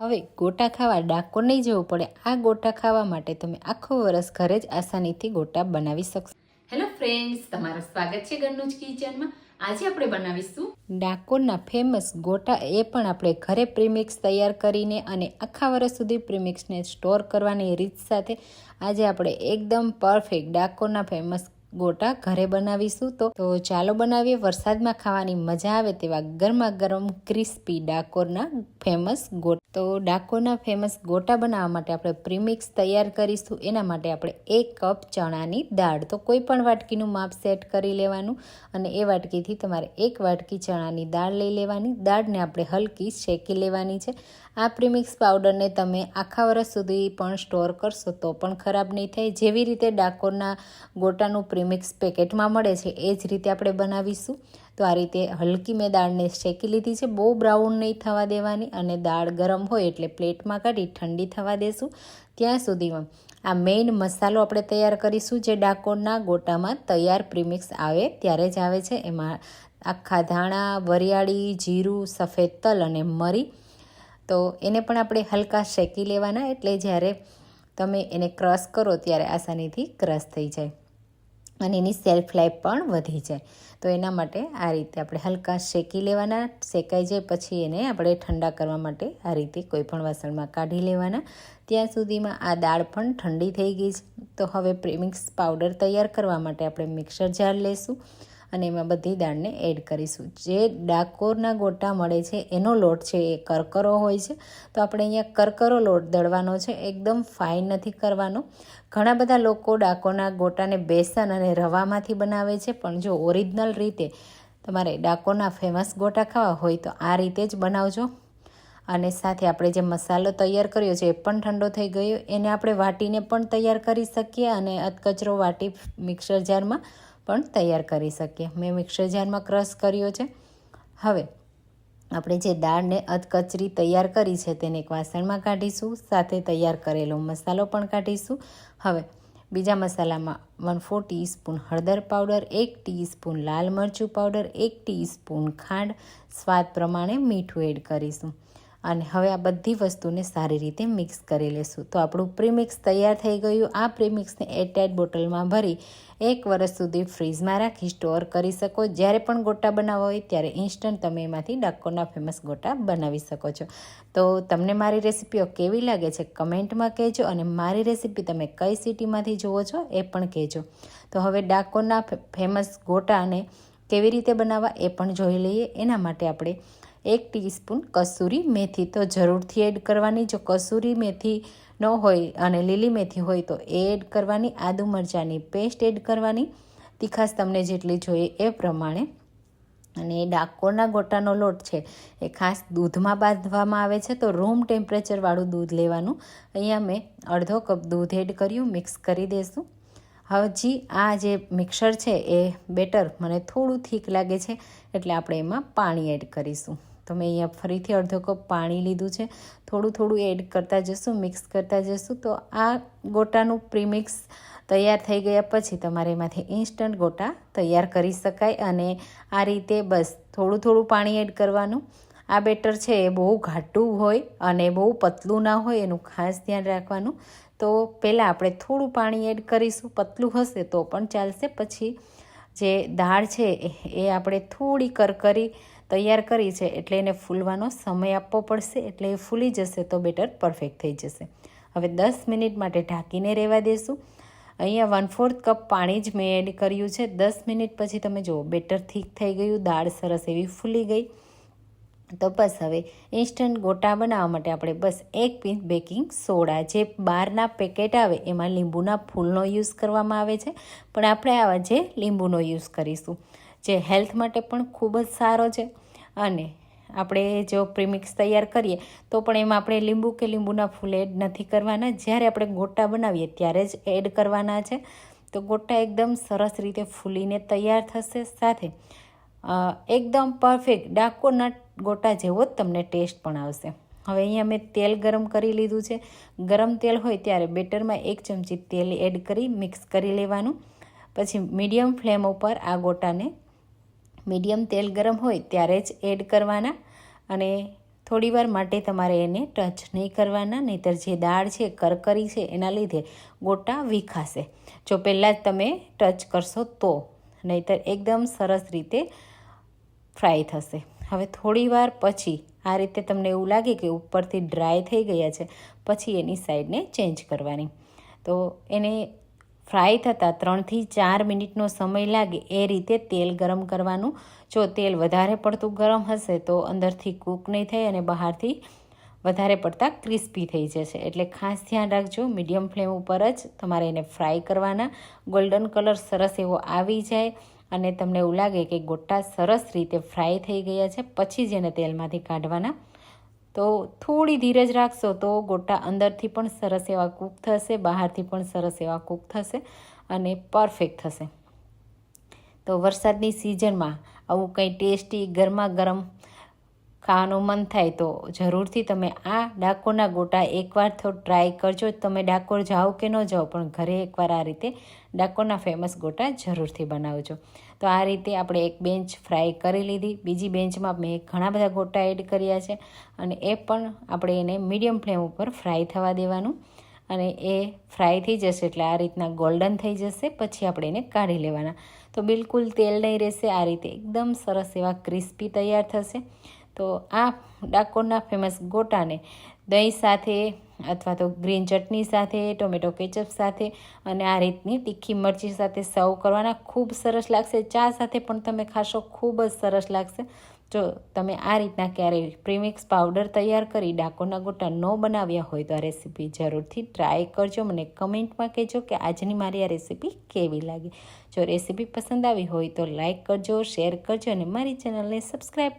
હવે ગોટા ખાવા ડાકોર નહીં જવું પડે. આ ગોટા ખાવા માટે તમે આખો વરસ ઘરે જ આસાનીથી ગોટા બનાવી શકશો. હેલો ફ્રેન્ડ્સ તમારું સ્વાગત છે ઘરનું જ કિચનમાં. આજે આપણે બનાવીશું ડાકોરના ફેમસ ગોટા એ પણ આપણે ઘરે પ્રીમિક્સ તૈયાર કરીને અને આખા વર્ષ સુધી પ્રીમિક્સને સ્ટોર કરવાની રીત સાથે આજે આપણે એકદમ પરફેક્ટ ડાકોરના ફેમસ ગોટા ઘરે બનાવીશું તો તો ચાલો બનાવીએ વરસાદમાં ખાવાની મજા આવે તેવા ગરમા ગરમ ક્રિસ્પી ડાકોરના ફેમસ ગોટ તો ડાકોરના ફેમસ ગોટા બનાવવા માટે આપણે પ્રીમિક્સ તૈયાર કરીશું. એના માટે આપણે એક કપ ચણાની દાળ. તો કોઈ પણ વાટકીનું માપ સેટ કરી લેવાનું અને એ વાટકીથી તમારે એક વાટકી ચણાની દાળ લઈ લેવાની. દાળને આપણે હલકી શેકી લેવાની છે. આ પ્રીમિક્સ પાવડરને તમે આખા વર્ષ સુધી પણ સ્ટોર કરશો તો પણ ખરાબ નહીં થાય. જેવી રીતે ડાકોરના ગોટાનું પ્રીમિક્સ પેકેટમાં મળે છે, એ જ રીતે આપણે બનાવીશું. તો આ રીતે હલકી મેં દાળને શેકી લીધી છે. બહુ બ્રાઉન નહીં થવા દેવાની અને દાળ ગરમ હોય એટલે પ્લેટમાં કાઢી ઠંડી થવા દેશું. ત્યાં સુધીમાં આ મેઇન મસાલો આપણે તૈયાર કરીશું જે ડાકોરના ગોટામાં તૈયાર પ્રીમિક્સ આવે ત્યારે જ આવે છે. એમાં આખા ધાણા, વરિયાળી, જીરું, સફેદ તલ અને મરી તો એને પણ આપણે હલકા શેકી લેવાના એટલે જ્યારે તમે એને ક્રશ કરો ત્યારે આસાનીથી ક્રશ થઈ જાય. અને એની સેલ્ફ લાઈફ પણ વધી જાય. તો એના માટે આ રીતે આપણે હલકા શેકી લેવાના, શેકાઈ જાય પછી એને આપણે ઠંડા કરવા માટે આ રીતે કોઈ પણ વાસણમાં કાઢી લેવાના. ત્યાં સુધીમાં આ દાળ પણ ઠંડી થઈ ગઈ છે. તો હવે પ્રેમિક્સ પાવડર તૈયાર કરવા માટે આપણે મિક્સર જાર લેશું. અને એમાં બધી દાળને એડ કરીશું. જે ડાકોરના ગોટા મળે છે, એનો લોટ છે, એ કરકરો હોય છે, તો આપણે અહીંયા કરકરો લોટ દળવાનો છે, એકદમ ફાઇન નથી કરવાનો. ઘણા બધા લોકો ડાકોરના ગોટાને બેસન અને રવામાંથી બનાવે છે, પણ જો ઓરિજિનલ રીતે તમારે ડાકોરના ફેમસ ગોટા ખાવા હોય તો આ રીતે જ બનાવજો. અને સાથે આપણે જે મસાલો તૈયાર કર્યો છે, એ પણ ઠંડો થઈ ગયો. એને આપણે વાટીને પણ તૈયાર કરી શકીએ અને અધકચરો વાટી મિક્સર જારમાં પણ તૈયાર કરી શકીએ. મેં મિક્સર જારમાં ક્રશ કર્યો છે. હવે આપણે જે દાળને અધકચરી તૈયાર કરી છે તેને એક વાસણમાં કાઢીશું, સાથે તૈયાર કરેલો મસાલો પણ કાઢીશું. હવે બીજા મસાલામાં વન ફોર ટીસ્પૂન હળદર પાવડર એક ટીસ્પૂન લાલ મરચું પાવડર એક ટીસ્પૂન ખાંડ. સ્વાદ પ્રમાણે મીઠું એડ કરીશું. અને હવે આ બધી વસ્તુને સારી રીતે મિક્સ કરી લેશું. તો આપણું પ્રીમિક્સ તૈયાર થઈ ગયું. આ પ્રીમિક્સને એરટાઇટ બોટલમાં ભરી એક વર્ષ સુધી ફ્રીઝમાં રાખી સ્ટોર કરી શકો. જ્યારે પણ ગોટા બનાવવા હોય ત્યારે ઇન્સ્ટન્ટ તમે એમાંથી ડાકોરના ફેમસ ગોટા બનાવી શકો છો. તો તમને મારી રેસીપીઓ કેવી લાગે છે કમેન્ટમાં કહેજો અને મારી રેસીપી તમે કઈ સિટીમાંથી જુઓ છો એ પણ કહેજો. તો હવે ડાકોરના ફેમસ ગોટાને કેવી રીતે બનાવવા એ પણ જોઈ લઈએ. એના માટે આપણે એક ટીસ્પૂન કસૂરી મેથી. તો જરૂરથી એડ કરવાની. જો કસૂરી મેથી ન હોય અને લીલી મેથી હોય તો એ એડ કરવાની. આદુ મરચાંની પેસ્ટ એડ કરવાની. તીખાસ તમને જેટલી જોઈએ એ પ્રમાણે. અને એ ડાકોરના ગોટાનો લોટ છે, એ ખાસ દૂધમાં બાંધવામાં આવે છે. તો રૂમ ટેમ્પરેચરવાળું દૂધ લેવાનું. અહીંયા મેં અડધો કપ દૂધ એડ કર્યું, મિક્સ કરી દઈશું હજી આ જે મિક્સર છે એ બેટર, મને થોડું થીક લાગે છે, એટલે આપણે એમાં પાણી એડ કરીશું. તો મેં અહીંયા ફરીથી અડધો કપ પાણી લીધું છે. થોડું થોડું એડ કરતા જશું મિક્સ કરતા જશું. તો આ ગોટાનું પ્રીમિક્સ તૈયાર થઈ ગયા પછી તમારે એમાંથી ઇન્સ્ટન્ટ ગોટા તૈયાર કરી શકાય અને આ રીતે બસ થોડું થોડું પાણી એડ કરવાનું. આ બેટર છે એ બહુ ઘાટું હોય અને બહુ પતલું ના હોય એનું ખાસ ધ્યાન રાખવાનું. તો પહેલાં આપણે થોડું પાણી એડ કરીશું. પતલું હશે તો પણ ચાલશે. પછી જે દાળ છે, એ આપણે થોડી કરકરી તૈયાર કરી છે, એટલે એને ફૂલવાનો સમય આપવો પડશે, એટલે એ ફૂલી જશે તો બેટર પરફેક્ટ થઈ જશે. હવે દસ મિનિટ માટે ઢાંકીને રહેવા દેશું. અહીંયા વન ફોર્થ કપ પાણી જ મેં એડ કર્યું છે. દસ મિનિટ પછી તમે જુઓ, બેટર થીક થઈ ગયું, દાળ સરસ એવી ફૂલી ગઈ. તો બસ હવે ઇન્સ્ટન્ટ ગોટા બનાવવા માટે આપણે બસ એક પીસ બેકિંગ સોડા જે બહારના પેકેટ આવે એમાં લીંબુના ફૂલનો યુઝ કરવામાં આવે છે. પણ આપણે આવા જે લીંબુનો યુઝ કરીશું, જે હેલ્થ માટે પણ ખૂબ જ સારો છે. અને આપણે જો પ્રીમિક્સ તૈયાર કરીએ, તો પણ એમાં આપણે લીંબુ કે લીંબુના ફૂલ એડ નથી કરવાના. જ્યારે આપણે ગોટા બનાવીએ ત્યારે જ એડ કરવાના છે. તો ગોટા એકદમ સરસ રીતે ફૂલીને તૈયાર થશે સાથે એકદમ પરફેક્ટ ડાકોરના ગોટા જેવો જ તમને ટેસ્ટ પણ આવશે. હવે અહીંયા મેં તેલ ગરમ કરી લીધું છે. ગરમ તેલ હોય ત્યારે બેટરમાં એક ચમચી તેલ એડ કરી મિક્સ કરી લેવાનું. પછી મીડિયમ ફ્લેમ ઉપર આ ગોટાને મીડિયમ તેલ ગરમ હોય ત્યારે જ એડ કરવાના અને થોડીવાર માટે તમારે એને ટચ નહીં કરવાના, નહીંતર જે દાળ છે, કરકરી છે, એના લીધે ગોટા વિખાશે. જો પહેલાં જ તમે ટચ કરશો તો, નહીંતર એકદમ સરસ રીતે ફ્રાય થશે. હવે થોડીવાર પછી આ રીતે તમને એવું લાગે કે ઉપરથી ડ્રાય થઈ ગયા છે, પછી એની સાઈડને ચેન્જ કરવાની. તો એને ફ્રાય થતાં ત્રણથી ચાર મિનિટનો સમય લાગે એ રીતે તેલ ગરમ કરવાનું. જો તેલ વધારે પડતું ગરમ હશે તો અંદરથી કૂક નહીં થાય અને બહારથી વધારે પડતા ક્રિસ્પી થઈ જશે. એટલે ખાસ ધ્યાન રાખજો મીડિયમ ફ્લેમ ઉપર જ તમારે એને ફ્રાય કરવાના. ગોલ્ડન કલર સરસ એવો આવી જાય. અને તમને એવું લાગે કે ગોટા સરસ રીતે ફ્રાય થઈ ગયા છે, પછી જ એને તેલમાંથી કાઢવાના. તો થોડી ધીરજ રાખશો તો ગોટા અંદરથી પણ સરસ એવા કૂક થશે, બહારથી પણ સરસ એવા કૂક થશે અને પરફેક્ટ થશે. તો વરસાદની સિઝનમાં આવું કંઈ ટેસ્ટી ગરમા ગરમ ખાવાનું મન થાય તો જરૂરથી તમે આ ડાકોરના ગોટા એકવાર તો ટ્રાય કરજો. તમે ડાકોર જાઓ કે ન જાઓ, પણ ઘરે એકવાર આ રીતે ડાકોરના ફેમસ ગોટા જરૂરથી બનાવજો. તો આ રીતે આપણે એક બેન્ચ ફ્રાય કરી લીધી. બીજી બેન્ચમાં મેં ઘણા બધા ગોટા એડ કર્યા છે અને એ પણ આપણે એને મીડિયમ ફ્લેમ ઉપર ફ્રાય થવા દેવાનું. અને એ ફ્રાય થઈ જશે એટલે આ રીતના ગોલ્ડન થઈ જશે. પછી આપણે એને કાઢી લેવાના. તો બિલકુલ તેલ નહીં રહેશે. આ રીતે એકદમ સરસ એવા ક્રિસ્પી તૈયાર થશે. તો આ ડાકોરના ફેમસ ગોટાને દહીં સાથે અથવા તો ગ્રીન ચટણી સાથે ટોમેટો કેચઅપ સાથે અને આ રીતની તીખી મરચી સાથે સર્વ કરવાના ખૂબ સરસ લાગશે. ચા સાથે પણ તમે ખાશો, ખૂબ જ સરસ લાગશે. જો તમે આ રીતના ક્યારેય પ્રીમિક્સ પાવડર તૈયાર કરી ડાકોરના ગોટા ન બનાવ્યા હોય તો આ રેસીપી જરૂરથી ટ્રાય કરજો. મને કમેન્ટમાં કહેજો કે આજની મારી આ રેસીપી કેવી લાગી. જો રેસીપી પસંદ આવી હોય તો લાઇક કરજો શેર કરજો અને મારી ચેનલને સબસ્ક્રાઈબ કરજો